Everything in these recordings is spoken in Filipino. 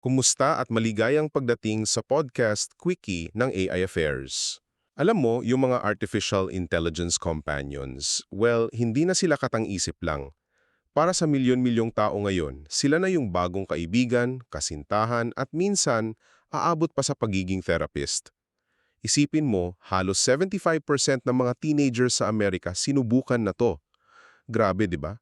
Kumusta at maligayang pagdating sa podcast Quickie ng AI Affairs. Alam mo, yung mga artificial intelligence companions, well, hindi na sila katang-isip lang. Para sa milyon-milyong tao ngayon, sila na yung bagong kaibigan, kasintahan at minsan, aabot pa sa pagiging therapist. Isipin mo, halos 75% ng mga teenagers sa Amerika sinubukan na to. Grabe, di ba?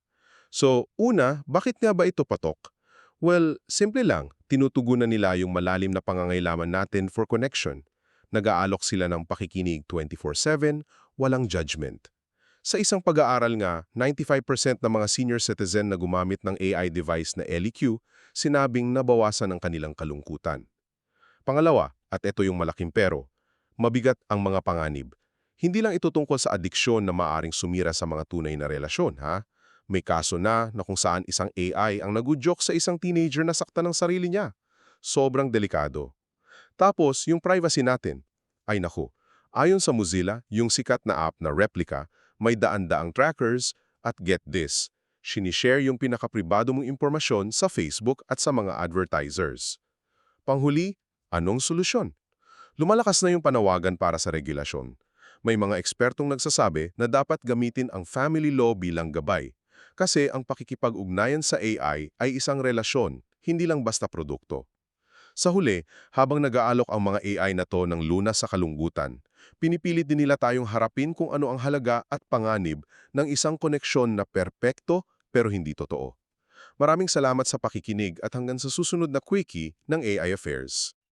So, una, bakit nga ba ito patok? Well, simple lang, tinutugunan nila yung malalim na pangangailaman natin for connection. Nag-aalok sila ng pakikinig 24-7, walang judgment. Sa isang pag-aaral nga, 95% ng mga senior citizen na gumamit ng AI device na LEQ, sinabing nabawasan ang kanilang kalungkutan. Pangalawa, at ito yung malaking pero, mabigat ang mga panganib. Hindi lang ito tungkol sa adiksyon na maaring sumira sa mga tunay na relasyon, ha? May kaso na na kung saan isang AI ang nagudyok sa isang teenager na sakta ng sarili niya. Sobrang delikado. Tapos, yung privacy natin. Ay naku, ayon sa Mozilla, yung sikat na app na Replica, may daan-daang trackers at get this, sinishare yung pinakapribado mong impormasyon sa Facebook at sa mga advertisers. Panghuli, anong solusyon? Lumalakas na yung panawagan para sa regulasyon. May mga ekspertong nagsasabi na dapat gamitin ang family law bilang gabay kasi ang pakikipag-ugnayan sa AI ay isang relasyon, hindi lang basta produkto. Sa huli, habang nag-aalok ang mga AI na to ng lunas sa kalunggutan, pinipilit din nila tayong harapin kung ano ang halaga at panganib ng isang koneksyon na perpekto pero hindi totoo. Maraming salamat sa pakikinig at hanggang sa susunod na Quickie ng AI Affairs.